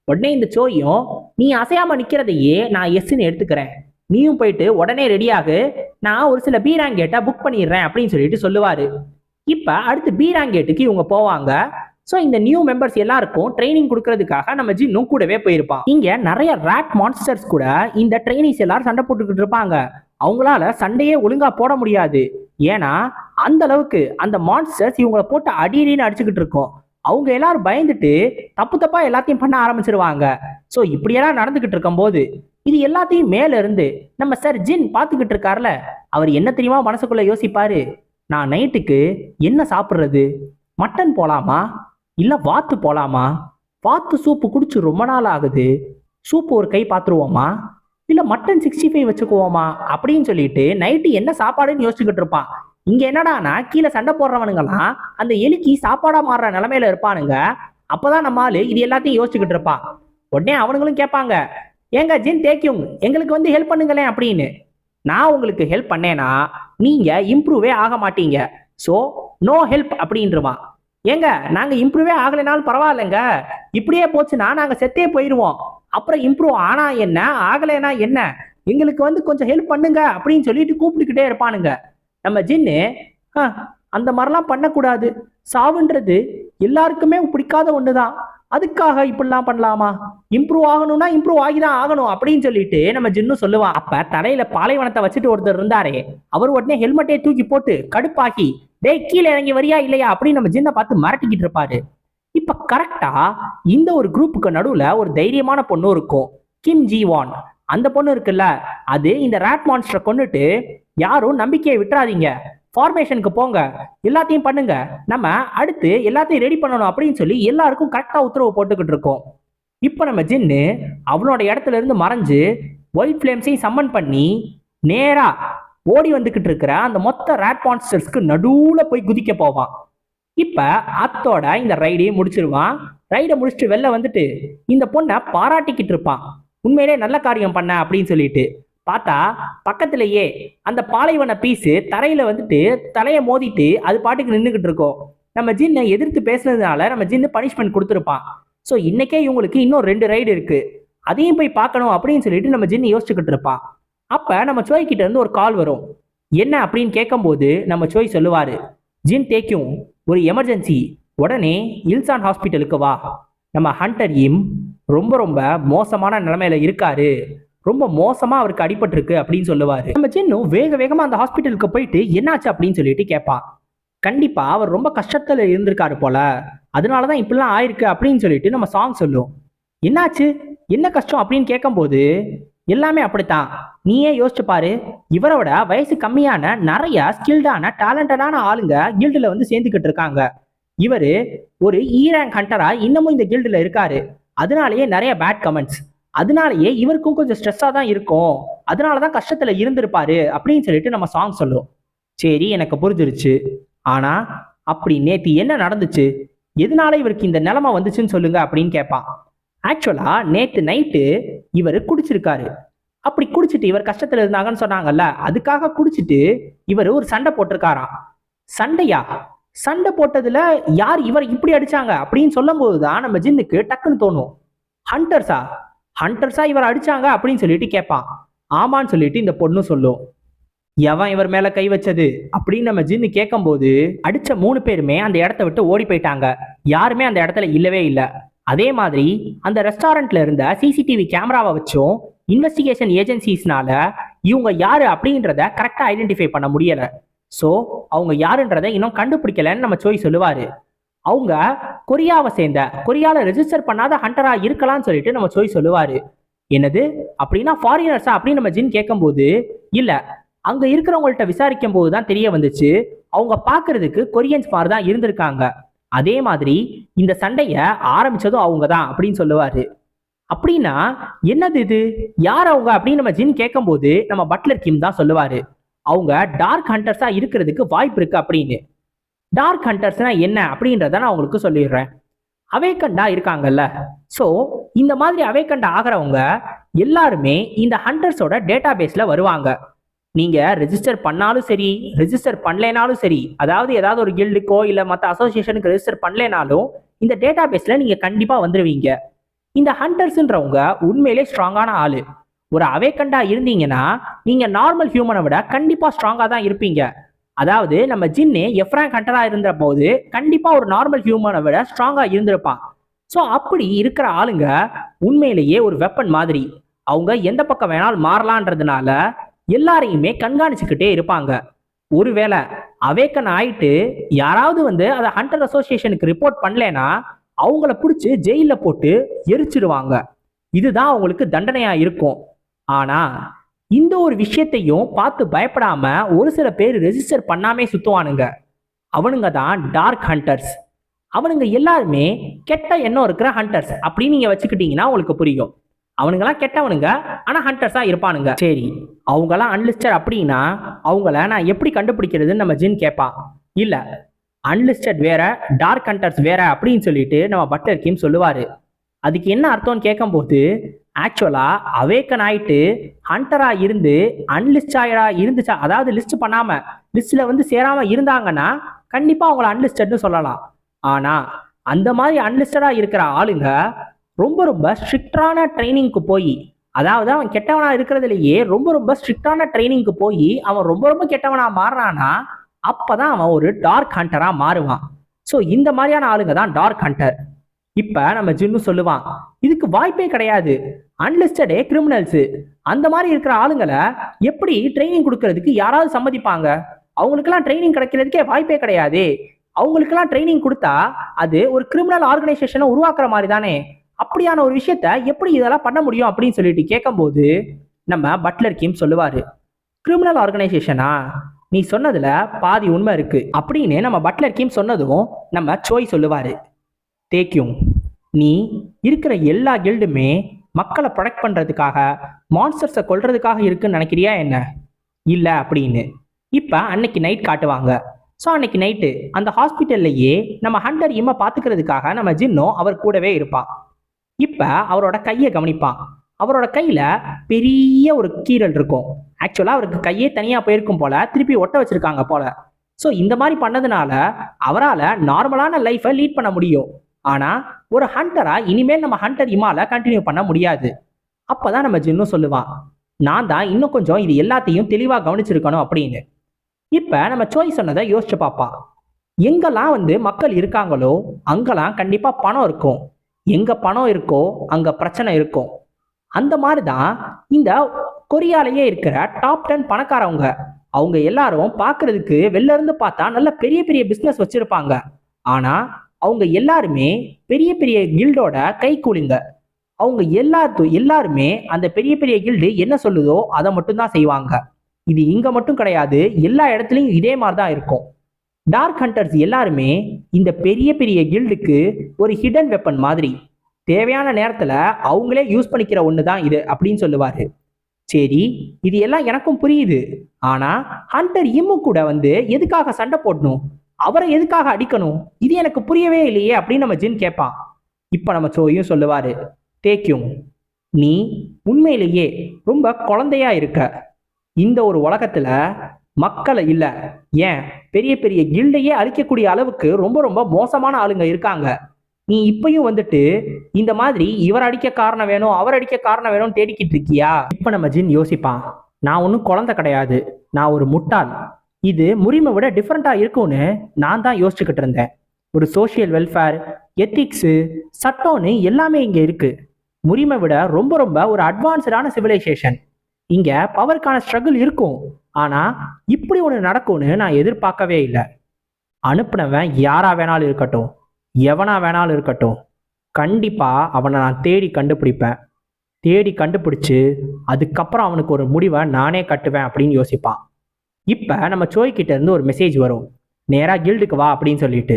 உடனே இந்த சோயும் நீ அசையாம நிக்கிறதையே நான் எஸ்ன்னு எடுத்துக்கிறேன். நீயும் போயிட்டு உடனே ரெடியாகு நான் ஒரு சில பீராங்கேட்டை புக் பண்ணிடுறேன் அப்படின்னு சொல்லிட்டு சொல்லுவாரு. இப்ப அடுத்து பீராங்கேட்டுக்கு இவங்க போவாங்க. ஸோ இந்த நியூ மெம்பர்ஸ் எல்லாருக்கும் ட்ரைனிங் கொடுக்கறதுக்காக நம்ம ஜின்னும் கூடவே போயிருப்பான். இங்க நிறைய ரேட் மான்ஸ்டர்ஸ் கூட இந்த ட்ரைனிஸ் எல்லாரும் சண்டை போட்டுக்கிட்டு இருப்பாங்க. அவங்களால சண்டையே ஒழுங்கா போட முடியாது. ஏன்னா அந்த அளவுக்கு அந்த மான்ஸ்டர்ஸ் இவங்களை போட்டு அடியடின்னு அடிச்சுக்கிட்டு இருக்கோம். அவங்க எல்லாரும் பயந்துட்டு தப்பு தப்பா எல்லாத்தையும் பண்ண ஆரம்பிச்சிருவாங்க. ஸோ இப்படியெல்லாம் நடந்துகிட்டு இருக்கும்போது இது எல்லாத்தையும் மேல இருந்து நம்ம சார் ஜின் பார்த்துக்கிட்டு இருக்கார்ல அவர் என்ன தெரியுமா மனசுக்குள்ள யோசிப்பாரு? நான் நைட்டுக்கு என்ன சாப்பிட்றது? மட்டன் போலாமா? இல்ல வாத்து போலாமா? வாத்து சூப்பு குடிச்சு ரொம்ப நாள் ஆகுது. சூப்பு ஒரு கை பார்த்துருவோமா இல்ல மட்டன் சிக்ஸ்டி ஃபைவ் வச்சுக்குவோமா? அப்படின்னு சொல்லிட்டு நைட்டு என்ன சாப்பாடுன்னு யோசிச்சுக்கிட்டு இருப்பான். இங்க என்னடானா கீழே சண்டை போடுறவனுங்கெல்லாம் அந்த எலிக்கு சாப்பாடா மாறுற நிலமையில இருப்பானுங்க. அப்பதான் நம்ம ஆளு இது எல்லாத்தையும் யோசிச்சுக்கிட்டு இருப்பான். உடனே அவனுங்களும் கேட்பாங்க ஏங்க ஜின் தேக்கியும் எங்களுக்கு வந்து ஹெல்ப் பண்ணுங்களேன் அப்படின்னு. நான் உங்களுக்கு ஹெல்ப் பண்ணேன்னா நீங்க இம்ப்ரூவே ஆக மாட்டீங்க. ஸோ நோ ஹெல்ப் அப்படின்றவான். ஏங்க நாங்க இம்ப்ரூவே ஆகலைனாலும் பரவாயில்லைங்க. இப்படியே போச்சுன்னா நாங்க செத்தே போயிடுவோம் அப்புறம் இம்ப்ரூவ் ஆனா என்ன ஆகலைனா என்ன? எங்களுக்கு வந்து கொஞ்சம் ஹெல்ப் பண்ணுங்க அப்படின்னு சொல்லிட்டு கூப்பிட்டுக்கிட்டே இருப்பானுங்க. நம்ம ஜின்னு "ஆ, அந்த மாதிரிலாம் பண்ணக்கூடாது. சாவுன்றது எல்லாருக்குமே பிடிக்காத ஒண்ணுதான். அதுக்காக இப்படிலாம் பண்ணலாமா? இம்ப்ரூவ் ஆகணும்னா இம்ப்ரூவ் ஆகிதான் ஆகணும் அப்படின்னு சொல்லிட்டு நம்ம ஜின்னு சொல்லுவான். அப்ப தலையில பாலைவனத்தை வச்சுட்டு ஒருத்தர் இருந்தாரே அவர் உடனே ஹெல்மெட்டே தூக்கி போட்டு கடுப்பாக்கி டேய் கீழே இறங்கி வரியா இல்லையா அப்படின்னு நம்ம ஜின்னை பார்த்து மிரட்டிக்கிட்டு இருப்பாரு. இப்ப கரெக்டா இந்த ஒரு குரூப்புக்கு நடுவுல ஒரு தைரியமான பொண்ணு இருக்கும். கிம் ஜி வான் அந்த பொண்ணு இருக்குல்ல அது இந்த ரேட் மான்ஸ்டரை கொண்டுட்டு யாரும் நம்பிக்கையை விட்டுறாதீங்க. ஃபார்மேஷனுக்கு போங்க. எல்லாத்தையும் பண்ணுங்க. நம்ம அடுத்து எல்லாத்தையும் ரெடி பண்ணணும் அப்படின்னு சொல்லி எல்லாருக்கும் கரெக்டா உத்தரவு போட்டுக்கிட்டு இருக்கோம். இப்போ நம்ம ஜின்னு அவனோட இடத்துல இருந்து மறைஞ்சு ஒயிட் ஃப்ளேம்ஸையும் சம்மன் பண்ணி நேரா ஓடி வந்துகிட்டு இருக்கிற அந்த மொத்த ரேட் மான்ஸ்டர்ஸ்க்கு நடுவுல போய் குதிக்க போவான் இப்ப அத்தோட இந்த ரைடையும் முடிச்சிருவான். ரைடை முடிச்சுட்டு வெளில வந்துட்டு இந்த பொண்ணை பாராட்டிக்கிட்டு இருப்பான் உண்மையிலே நல்ல காரியம் பண்ண அப்படின்னு சொல்லிட்டு. பார்த்தா பக்கத்திலேயே அந்த பாலைவன பீஸு தரையில வந்துட்டு தலையை மோதிட்டு அது பாட்டுக்கு நின்றுகிட்டு இருக்கும். நம்ம ஜின்னை எதிர்த்து பேசுனதுனால நம்ம ஜின்னு பனிஷ்மெண்ட் கொடுத்துருப்பான். ஸோ இன்னைக்கே இவங்களுக்கு இன்னும் ரெண்டு ரைடு இருக்கு. அதையும் போய் பார்க்கணும் அப்படின்னு சொல்லிட்டு நம்ம ஜின்னு யோசிச்சுக்கிட்டு இருப்பான். அப்போ நம்ம சோய் கிட்ட இருந்து ஒரு கால் வரும். என்ன அப்படின்னு கேட்கும்போது நம்ம சோய் சொல்லுவார் ஜின் தேக்கும் ஒரு எமர்ஜென்சி உடனே இல்சான் ஹாஸ்பிட்டலுக்கு வா. நம்ம ஹண்டர் இம் ரொம்ப ரொம்ப மோசமான நிலைமையில இருக்காரு. ரொம்ப மோசமா அவருக்கு அடிபட்டிருக்கு அப்படின்னு சொல்லுவாரு. நம்ம சின்னும் வேக வேகமா அந்த ஹாஸ்பிட்டலுக்கு போயிட்டு என்னாச்சு? அப்படின்னு சொல்லிட்டு கேட்பான் கண்டிப்பா அவர் ரொம்ப கஷ்டத்துல இருந்திருக்காரு போல. அதனாலதான் இப்படிலாம் ஆயிருக்கு அப்படின்னு சொல்லிட்டு நம்ம சாங் சொல்லுவோம் என்னாச்சு? என்ன கஷ்டம்? அப்படின்னு கேட்கும்போது எல்லாமே அப்படித்தான். நீயே யோசிச்சு பாரு இவரோட வயசு கம்மியான நிறைய ஸ்கில்டான டேலண்டடான ஆளுங்க கில்டுல வந்து சேர்ந்துக்கிட்டு இருக்காங்க. இவரு ஒரு ஈரேங்க் ஹண்டரா இன்னமும் இந்த கில்டுல இருக்காரு. அதனாலேயே நிறைய பேட் கமெண்ட்ஸ் அதனாலேயே இவருக்கும் கொஞ்சம் ஸ்ட்ரெஸ்ஸாக தான் இருக்கும். அதனால தான் கஷ்டத்துல இருந்திருப்பாரு அப்படின்னு சொல்லிட்டு நம்ம சாங் சொல்லுவோம் சரி எனக்கு புரிஞ்சிருச்சு. ஆனா அப்படி நேத்து என்ன நடந்துச்சு? எதனால இவருக்கு இந்த நிலைமை வந்துச்சுன்னு சொல்லுங்க அப்படின்னு கேட்பான். ஆக்சுவலா நேத்து நைட்டு இவர் குடிச்சிருக்காரு. அப்படி குடிச்சிட்டு இவர் கஷ்டத்துல இருந்தாங்கன்னு சொன்னாங்கல்ல அதுக்காக குடிச்சிட்டு இவர் ஒரு சண்டை போட்டிருக்காராம். சண்டையா? சண்டை போட்டதுல யார் இவர் இப்படி அடிச்சாங்க? அப்படின்னு சொல்லும் தான் நம்ம ஜின்னுக்கு டக்குன்னு தோணும். ஹண்டர்ஸா ஹண்டர்ஸா இவர் அடிச்சாங்க அப்படின்னு சொல்லிட்டு கேட்பான். ஆமான்னு சொல்லிட்டு இந்த பொண்ணு சொல்லும். எவன் இவர் மேல கை வச்சது? அப்படின்னு நம்ம ஜின்னு கேட்கும்போது அடிச்ச மூணு பேருமே அந்த இடத்த விட்டு ஓடி போயிட்டாங்க. யாருமே அந்த இடத்துல இல்லவே இல்லை. அதே மாதிரி அந்த ரெஸ்டாரண்ட்ல இருந்த சிசிடிவி கேமராவை வச்சும் இன்வெஸ்டிகேஷன் ஏஜென்சிஸ்னால இவங்க யாரு அப்படின்றத கரெக்டா ஐடென்டிஃபை பண்ண முடியல. ஸோ அவங்க யாருன்றதை இன்னும் கண்டுபிடிக்கலன்னு நம்ம சோய் சொல்லுவாரு. அவங்க கொரியாவை சேர்ந்த கொரியால ரெஜிஸ்டர் பண்ணாத ஹண்டரா இருக்கலாம்னு சொல்லிட்டு நம்ம சோய் சொல்லுவாரு. என்னது? அப்படின்னா ஃபாரினர்ஸா அப்படின்னு நம்ம ஜின் கேட்கும்போது இல்ல அங்க இருக்கிறவங்கள்ட்ட விசாரிக்கும் போது தான் தெரிய வந்துச்சு. அவங்க பார்க்கறதுக்கு கொரியன்ஸ் மாதிரி தான் இருந்திருக்காங்க. அதே மாதிரி இந்த சண்டையை ஆரம்பிச்சதும் அவங்க தான் அப்படின்னு சொல்லுவாரு. அப்படின்னா என்னது இது? யார் அவங்க அப்படின்னு நம்ம ஜின் கேட்கும்போது நம்ம பட்லர் கிம் தான் சொல்லுவாரு. அவங்க டார்க் ஹண்டர்ஸா இருக்கிறதுக்கு வாய்ப்பு இருக்கு அப்படின்னு. டார்க் ஹண்டர்ஸ்னா என்ன அப்படின்றத நான் உங்களுக்கு சொல்லிடுறேன். அவேக்கண்டா இருக்காங்கல்ல. ஸோ இந்த மாதிரி அவேக்கண்டா ஆகிறவங்க எல்லாருமே இந்த ஹண்டர்ஸோட டேட்டா பேஸில் வருவாங்க. நீங்க ரெஜிஸ்டர் பண்ணாலும் சரி ரெஜிஸ்டர் பண்ணலைனாலும் சரி அதாவது ஏதாவது ஒரு கில்டுக்கோ இல்ல மற்ற அசோசியேஷனுக்கு ரெஜிஸ்டர் பண்ணலைனாலும் இந்த டேட்டா பேஸ்ல நீங்க கண்டிப்பா வந்துருவீங்க. இந்த ஹண்டர்ஸ்ன்றவங்க உண்மையிலே ஸ்ட்ராங்கான ஆளு. ஒரு அவேக்கண்டா இருந்தீங்கன்னா நீங்க நார்மல் ஹியூமனை விட கண்டிப்பா ஸ்ட்ராங்கா தான் இருப்பீங்க. அதாவது நம்ம ஜின்னு எஃப்ராங்க் ஹண்டரா இருந்த போது கண்டிப்பா ஒரு நார்மல் ஹியூமனை விட ஸ்ட்ராங்கா இருந்திருப்பான். ஸோ அப்படி இருக்கிற ஆளுங்க உண்மையிலேயே ஒரு வெப்பன் மாதிரி. அவங்க எந்த பக்கம் வேணாலும் மாறலான்றதுனால எல்லாரையுமே கண்காணிச்சுக்கிட்டே இருப்பாங்க. ஒருவேளை அவேக்கன் ஆயிட்டு யாராவது வந்து அதை ஹண்டர் அசோசியேஷனுக்கு ரிப்போர்ட் பண்ணலைன்னா அவங்கள பிடிச்சி ஜெயிலில் போட்டு எரிச்சிடுவாங்க. இதுதான் அவங்களுக்கு தண்டனையா இருக்கும். ஆனா இந்த ஒரு விஷயத்தையும் பார்த்து பயப்படாம ஒரு சில பேர் ரெஜிஸ்டர் பண்ணாமே சுத்துவானுங்க. அவனுங்க தான் டார்க் ஹண்டர்ஸ். அவனுங்க எல்லாருமே கெட்ட எண்ணம் இருக்கிற ஹண்டர்ஸ் அப்படின்னு நீங்க வச்சுக்கிட்டீங்கன்னா உங்களுக்கு புரியும். அவனுங்கெல்லாம் கெட்டவனுங்க ஆனால் ஹண்டர்ஸாக இருப்பானுங்க. சரி அவங்களாம் அன்லிஸ்டட் அப்படின்னா அவங்கள நான் எப்படி கண்டுபிடிக்கிறதுன்னு நம்ம ஜின் கேட்பான் இல்லை அன்லிஸ்டட் வேற டார்க் ஹண்டர்ஸ் வேற அப்படின்னு சொல்லிட்டு நம்ம பட்டர் கிம் சொல்லுவார். அதுக்கு என்ன அர்த்தம்னு கேட்கும்போது ஆக்சுவலாக அவேக்கன் ஆயிட்டு ஹண்டராக இருந்து அன்லிஸ்டாயராக இருந்துச்சா அதாவது லிஸ்ட் பண்ணாமல் லிஸ்ட்டில் வந்து சேராமல் இருந்தாங்கன்னா கண்டிப்பாக அவங்கள அன்லிஸ்டட்னு சொல்லலாம். ஆனால் அந்த மாதிரி அன்லிஸ்டடாக இருக்கிற ஆளுங்க ரொம்ப ரொம்ப ஸ்ட்ரிக்டான ட்ரைனிங்க்கு போய் அதாவது அவன் கெட்டவனா இருக்கிறதுலயே ரொம்ப ரொம்ப ஸ்ட்ரிக்டான ட்ரைனிங்க்கு போய் அவன் ரொம்ப ரொம்ப கெட்டவனா மாறுறானா அப்பதான் அவன் ஒரு டார்க் ஹண்டரா மாறுவான். ஸோ இந்த மாதிரியான ஆளுங்க தான் டார்க் ஹண்டர் இப்ப நம்ம ஜின்னு சொல்லுவான் இதுக்கு வாய்ப்பே கிடையாது. அன்லிஸ்டடே கிரிமினல்ஸ் அந்த மாதிரி இருக்கிற ஆளுங்களை எப்படி ட்ரைனிங் கொடுக்கறதுக்கு யாராவது சம்மதிப்பாங்க? அவங்களுக்கெல்லாம் ட்ரைனிங் கிடைக்கிறதுக்கே வாய்ப்பே கிடையாது. அவங்களுக்கெல்லாம் ட்ரைனிங் கொடுத்தா அது ஒரு கிரிமினல் ஆர்கனைசேஷனை உருவாக்குற மாதிரி தானே. அப்படியான ஒரு விஷயத்த எப்படி இதெல்லாம் பண்ண முடியும் அப்படின்னு சொல்லிட்டு கேட்கும்போது நம்ம பட்லர் கிம் சொல்லுவாரு கிரிமினல் ஆர்கனைசேஷனா நீ சொன்னதுல பாதி உண்மை இருக்கு. அப்படின்னு நம்ம பட்லர் கிம் சொன்னதும் நம்ம சோய் சொல்லுவாரு தேக்கியும் நீ இருக்கிற எல்லா கில்டுமே மக்களை ப்ரொடெக்ட் பண்ணுறதுக்காக மான்ஸ்டர்ஸை கொல்றதுக்காக இருக்குன்னு நினைக்கிறியா என்ன? இல்லை அப்படின்னு. இப்போ அன்னைக்கு நைட் காட்டுவாங்க. ஸோ அன்னைக்கு நைட்டு அந்த ஹாஸ்பிட்டல்லையே நம்ம ஹண்டர் இம்மை பார்த்துக்கிறதுக்காக நம்ம ஜின்னும் அவர் கூடவே இருப்பான் இப்போ அவரோட கையை கவனிப்பான். அவரோட கையில் பெரிய ஒரு கீரல் இருக்கும். ஆக்சுவலாக அவருக்கு கையே தனியாக போயிருக்கும் போல திருப்பி ஒட்ட வச்சிருக்காங்க போல. ஸோ இந்த மாதிரி பண்ணதுனால அவரால் நார்மலான லைஃப்பை லீட் பண்ண முடியும். ஆனால் ஒரு ஹண்டரா இனிமேல் நம்ம ஹண்டர் இமால கண்டினியூ பண்ண முடியாது. அப்பதான் நம்ம ஜின்னும் சொல்லுவான். நான் தான் இன்னும் கொஞ்சம் இது எல்லாத்தையும் தெளிவாக கவனிச்சிருக்கணும் அப்படின்னு. இப்போ நம்ம சோய் சொன்னதை யோசிச்சு பார்ப்பான் எங்கெல்லாம் வந்து மக்கள் இருக்காங்களோ அங்கெல்லாம் கண்டிப்பாக பணம் இருக்கும். எங்கே பணம் இருக்கோ அங்கே பிரச்சனை இருக்கும் அந்த மாதிரி தான் இந்த கொரியாலேயே இருக்கிற டாப் டென் பணக்காரவங்க அவங்க எல்லாரும் பார்க்கறதுக்கு வெளில இருந்து பார்த்தா நல்ல பெரிய பெரிய பிஸ்னஸ் வச்சிருப்பாங்க. ஆனால் அவங்க எல்லாருமே பெரிய பெரிய கில்டோட கை கூலிங்க. அவங்க எல்லாத்து எல்லாருமே அந்த பெரிய பெரிய கில்டு என்ன சொல்லுதோ அதை மட்டும்தான் செய்வாங்க. இது இங்கே மட்டும் கிடையாது எல்லா இடத்துலையும் இதே மாதிரி தான் இருக்கும். டார்க் ஹண்டர்ஸ் எல்லாருமே இந்த பெரிய பெரிய கில்டுக்கு ஒரு ஹிடன் வெப்பன் மாதிரி தேவையான நேரத்தில் அவங்களே யூஸ் பண்ணிக்கிற ஒன்று தான் இது அப்படின்னு சொல்லுவார். சரி இது எல்லாம் எனக்கும் புரியுது. ஆனால் ஹண்டர் இம்மு கூட வந்து எதுக்காக சண்டை போடணும்? அவரை எதுக்காக அடிக்கணும்? இது எனக்கு புரியவே இல்லையே அப்படின்னு நம்ம ஜின் கேட்பான். இப்போ நம்ம சோயும் சொல்லுவார் தேக்கியும் நீ உண்மையிலேயே ரொம்ப குழந்தையா இருக்க. இந்த ஒரு உலகத்தில் மக்களை இல்லை. ஏன்? பெரிய பெரிய கில்டையே அழிக்கக்கூடிய அளவுக்கு ரொம்ப ரொம்ப மோசமான ஆளுங்க இருக்காங்க. நீ இப்பயும் வந்துட்டு இந்த மாதிரி இவர் அடிக்க காரணம் வேணும் அவர் அடிக்க காரணம் வேணும்னு தேடிக்கிட்டு இருக்கியா? இப்ப நம்ம ஜின் யோசிப்பான். நான் ஒன்றும் குழந்தை கிடையாது. நான் ஒரு முட்டாள். இது முறிமை விட டிஃப்ரெண்டா இருக்கும்னு நான் தான் யோசிச்சுக்கிட்டு இருந்தேன். ஒரு சோஷியல் வெல்ஃபேர் எத்திக்ஸு சட்டம்னு எல்லாமே இங்க இருக்கு. முறிமை விட ரொம்ப ரொம்ப ஒரு அட்வான்ஸ்டான சிவிலைசேஷன் இங்க பவருக்கான ஸ்ட்ரகிள் இருக்கும். ஆனா இப்படி ஒன்று நடக்கும்னு நான் எதிர்பார்க்கவே இல்லை. அனுப்புனவன் யாரா வேணாலும் இருக்கட்டும் எவனா வேணாலும் இருக்கட்டும் கண்டிப்பா அவனை நான் தேடி கண்டுபிடிப்பேன். தேடி கண்டுபிடிச்சு அதுக்கப்புறம் அவனுக்கு ஒரு முடிவை நானே கட்டுவேன் அப்படின்னு யோசிப்பான். இப்போ நம்ம சோய்கிட்ட இருந்து ஒரு மெசேஜ் வரும். நேராக கில்டுக்கு வா அப்படின்னு சொல்லிட்டு.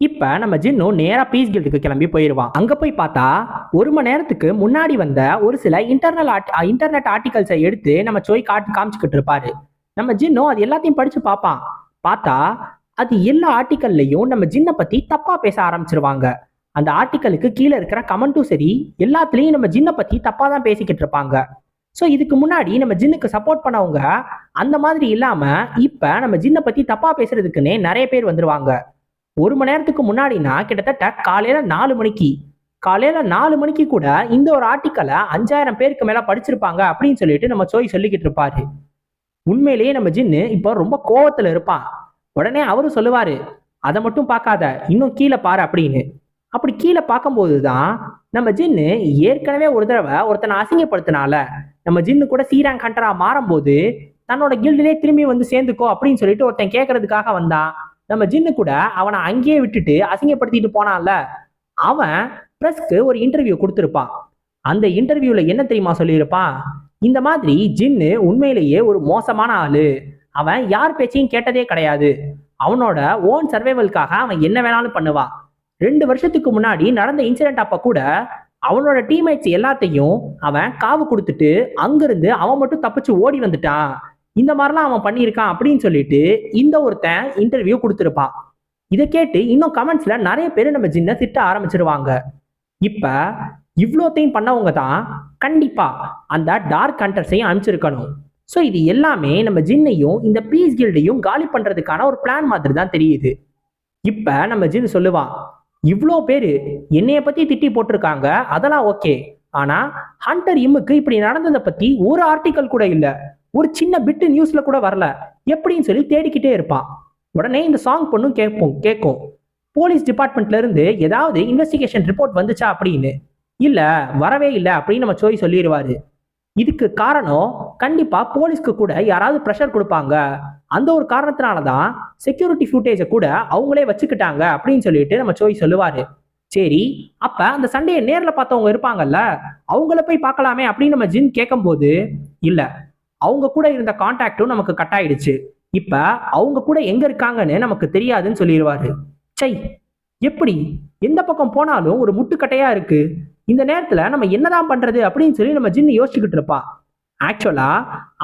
இப்போ நம்ம ஜின்னு நேராக பீஸ் கில்டுக்கு கிளம்பி போயிடுவான் அங்கே போய் பார்த்தா ஒரு மணி நேரத்துக்கு முன்னாடி வந்த ஒரு சில இன்டர்னல் ஆர்ட் இன்டர்நெட் ஆர்டிகல்ஸை எடுத்து நம்ம சோய் காட்டு காமிச்சுக்கிட்டு இருப்பாரு. நம்ம ஜின்னும் அது எல்லாத்தையும் படிச்சு பார்ப்பான். பார்த்தா அது எல்லா ஆர்டிக்கல்லையும் நம்ம ஜின்னை பத்தி தப்பா பேச ஆரம்பிச்சிருவாங்க. அந்த ஆர்டிக்கலுக்கு கீழே இருக்கிற கமெண்ட்டும் சரி எல்லாத்துலேயும் நம்ம ஜின்னை பத்தி தப்பா தான் பேசிக்கிட்டு இருப்பாங்க. ஸோ இதுக்கு முன்னாடி நம்ம ஜின்னுக்கு சப்போர்ட் பண்ணவங்க அந்த மாதிரி இல்லாம இப்ப நம்ம ஜின்னை பத்தி தப்பா பேசுறதுக்குன்னே நிறைய பேர் வந்துருவாங்க. ஒரு மணி நேரத்துக்கு முன்னாடினா கிட்டத்தட்ட காலையில நாலு மணிக்கு. காலையில நாலு மணிக்கு கூட இந்த ஒரு ஆர்டிக்கலை அஞ்சாயிரம் பேருக்கு மேல படிச்சிருப்பாங்க அப்படின்னு சொல்லிட்டு நம்ம சோய் சொல்லிக்கிட்டு இருப்பாரு. உண்மையிலேயே நம்ம ஜின்னு இப்போ ரொம்ப கோவத்துல இருப்பான் உடனே அவரும் சொல்லுவாரு அதை மட்டும் பார்க்காத இன்னும் கீழே பாரு அப்படின்னு. அப்படி கீழே பார்க்கும்போது தான் நம்ம ஜின்னு ஏற்கனவே ஒரு தடவை ஒருத்தனை அசிங்கப்படுத்தினால நம்ம ஜின்னு கூட சீராங் கண்டரா மாறும்போது தன்னோட கில்டிலே திரும்பி வந்து சேர்ந்துக்கோ அப்படின்னு சொல்லிட்டு ஒருத்தன் கேட்கறதுக்காக வந்தான். நம்ம ஜின்னு கூட அவனை அங்கேயே விட்டுட்டு அசிங்கப்படுத்திட்டு போனான்ல அவன் ப்ரெஸ்க்கு ஒரு இன்டர்வியூ கொடுத்துருப்பான். அந்த இன்டர்வியூல என்ன தெரியுமா சொல்லியிருப்பான்? இந்த மாதிரி ஜின்னு உண்மையிலேயே ஒரு மோசமான ஆளு. அவன் யார் பேச்சையும் கேட்டதே கிடையாது. அவனோட ஓன் சர்வைவலுக்காக அவன் என்ன வேணாலும் பண்ணுவான் ரெண்டு வருஷத்துக்கு முன்னாடி நடந்த இன்சிடென்ட் அப்ப கூட அவனோட டீம்மேட்ஸ் எல்லாத்தையும் அவன் காவு கொடுத்துட்டு அங்கிருந்து அவன் மட்டும் தப்பிச்சு ஓடி வந்துட்டான். இந்த மாதிரிலாம் அவன் பண்ணியிருக்கான் அப்படின்னு சொல்லிட்டு இந்த ஒருத்தன் இன்டர்வியூ கொடுத்துருப்பான். இதை கேட்டு இன்னும் கமெண்ட்ஸ்ல நிறைய பேர் நம்ம ஜின்ன திட்ட ஆரம்பிச்சிருவாங்க. இப்ப இவ்வளோத்தையும் பண்ணவங்க தான் கண்டிப்பா அந்த டார்க் ஹண்டர்ஸையும் அனுப்பிச்சிருக்கணும். ஸோ இது எல்லாமே நம்ம ஜின்னையும் இந்த பீஸ் கில்டையும் காலி பண்றதுக்கான ஒரு பிளான் மாதிரி தான் தெரியுது. இப்ப நம்ம ஜின் சொல்லுவான் இவ்வளோ பேர் என்னைய பத்தி திட்டி போட்டிருக்காங்க அதெல்லாம் ஓகே ஆனா ஹண்டர் இம்முக்கு இப்படி நடந்ததை பத்தி ஒரு ஆர்டிக்கல் கூட இல்ல. ஒரு சின்ன பிட்டு நியூஸ்ல கூட வரல. எப்படின்னு சொல்லி தேடிக்கிட்டே இருப்பான் உடனே இந்த சாங் பொண்ணும் கேட்போம் கேட்கும். போலீஸ் டிபார்ட்மெண்ட்ல இருந்து ஏதாவது இன்வெஸ்டிகேஷன் ரிப்போர்ட் வந்துச்சா அப்படின்னு? இல்ல வரவே இல்லை அப்படின்னு நம்ம சோய் சொல்லிடுவாரு இதுக்கு காரணம் கண்டிப்பா போலீஸ்க்கு கூட யாராவது ப்ரெஷர் கொடுப்பாங்க. அந்த ஒரு காரணத்தினால தான் செக்யூரிட்டி ஃபுட்டேஜை கூட அவங்களே வச்சுக்கிட்டாங்க அப்படின்னு சொல்லிட்டு நம்ம சோய் சொல்லுவாரு. சரி அப்ப அந்த சண்டையை நேரில் பார்த்தவங்க இருப்பாங்கல்ல அவங்கள போய் பார்க்கலாமே அப்படின்னு நம்ம ஜின் கேட்கும்போது இல்லை அவங்க கூட இருந்த கான்டாக்டும் நமக்கு கட் ஆயிடுச்சு இப்ப அவங்க கூட எங்க இருக்காங்கன்னு நமக்கு தெரியாதுன்னு சொல்லிடுவாரு. சை எப்படி? எந்த பக்கம் போனாலும் ஒரு முட்டுக்கட்டையா இருக்கு. இந்த நேரத்துல நம்ம என்னதான் பண்றது அப்படின்னு சொல்லி நம்ம ஜின்னு யோசிச்சுக்கிட்டு இருப்பா. ஆக்சுவலா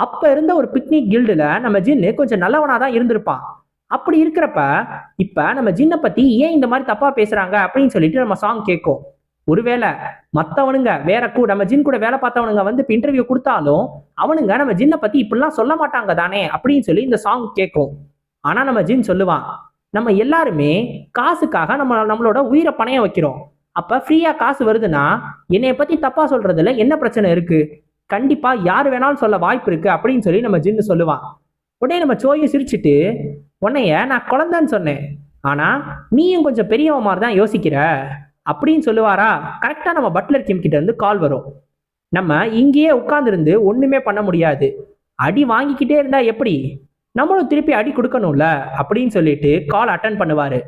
அப்ப இருந்த ஒரு பிக்னிக் கில்டுல நம்ம ஜின்னு கொஞ்சம் நல்லவனா தான் இருந்திருப்பான் அப்படி இருக்கிறப்ப இப்ப நம்ம ஜின்னை பத்தி ஏன் இந்த மாதிரி தப்பா பேசுறாங்க அப்படின்னு சொல்லிட்டு நம்ம சாங் கேட்கும். ஒருவேளை மற்றவனுங்க வேற கூட நம்ம ஜின் கூட வேலை பார்த்தவனுங்க வந்து இப்போ இன்டர்வியூ கொடுத்தாலும் அவனுங்க நம்ம ஜின்னை பத்தி இப்படிலாம் சொல்ல மாட்டாங்க தானே அப்படின்னு சொல்லி இந்த சாங் கேட்கும் ஆனா நம்ம ஜின் சொல்லுவான் நம்ம எல்லாருமே காசுக்காக நம்ம நம்மளோட உயிரை பணைய வைக்கிறோம். அப்ப ஃப்ரீயா காசு வருதுன்னா என்னைய பத்தி தப்பா சொல்றதுல என்ன பிரச்சனை இருக்கு? கண்டிப்பா யார் வேணாலும் சொல்ல வாய்ப்பு இருக்கு அப்படின்னு சொல்லி நம்ம ஜின்னு சொல்லுவான். உடனே நம்ம சோயும் சிரிச்சிட்டு உன்னைய நான் குழந்தைன்னு சொன்னேன். ஆனா நீயும் கொஞ்சம் பெரியவன் மாதிரி தான் யோசிக்கிற. அப்படின்னு சொல்லுவாரா? கரெக்டாக நம்ம பட்லர் கிம் கிட்ட இருந்து கால் வரும். நம்ம இங்கேயே உட்காந்துருந்து ஒன்றுமே பண்ண முடியாது. அடி வாங்கிக்கிட்டே இருந்தா எப்படி? நம்மளும் திருப்பி அடி கொடுக்கணும்ல? அப்படின்னு சொல்லிட்டு கால் அட்டன் பண்ணுவார்.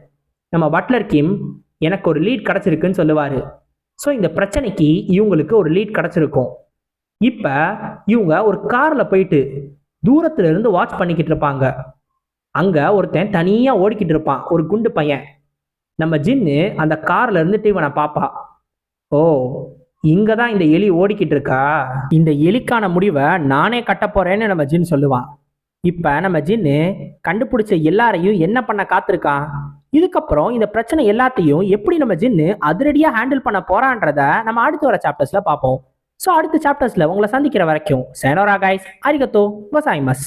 நம்ம பட்லர் கிம் எனக்கு ஒரு லீட் கிடைச்சிருக்குன்னு சொல்லுவார். ஸோ இந்த பிரச்சனைக்கு இவங்களுக்கு ஒரு லீட் கிடச்சிருக்கும். இப்போ இவங்க ஒரு காரில் போயிட்டு தூரத்துல இருந்து வாட்ச் பண்ணிக்கிட்டு இருப்பாங்க. அங்கே ஒருத்தன் தனியாக ஓடிக்கிட்டு இருப்பான். ஒரு குண்டு பையன். நம்ம ஜின்னு அந்த கார்ல இருந்துட்டு இவனை பாப்பா ஓ இங்கே தான் இந்த எலி ஓடிக்கிட்டு இருக்கா? இந்த எலிக்கான முடிவை நானே கட்ட போறேன்னு நம்ம ஜின் சொல்லுவான். இப்போ நம்ம ஜின்னு கண்டுபிடிச்ச எல்லாரையும் என்ன பண்ண காத்திருக்கான்? இதுக்கப்புறம் இந்த பிரச்சனை எல்லாத்தையும் எப்படி நம்ம ஜின்னு அதிரடியாக ஹேண்டில் பண்ண போறான்றத நம்ம அடுத்து வர சாப்டர்ஸ்ல பார்ப்போம். ஸோ அடுத்த சாப்டர்ஸ்ல உங்களை சந்திக்கிற வரைக்கும் சேனோரா கைஸ் அரிகத்தோ வசாய்மஸ்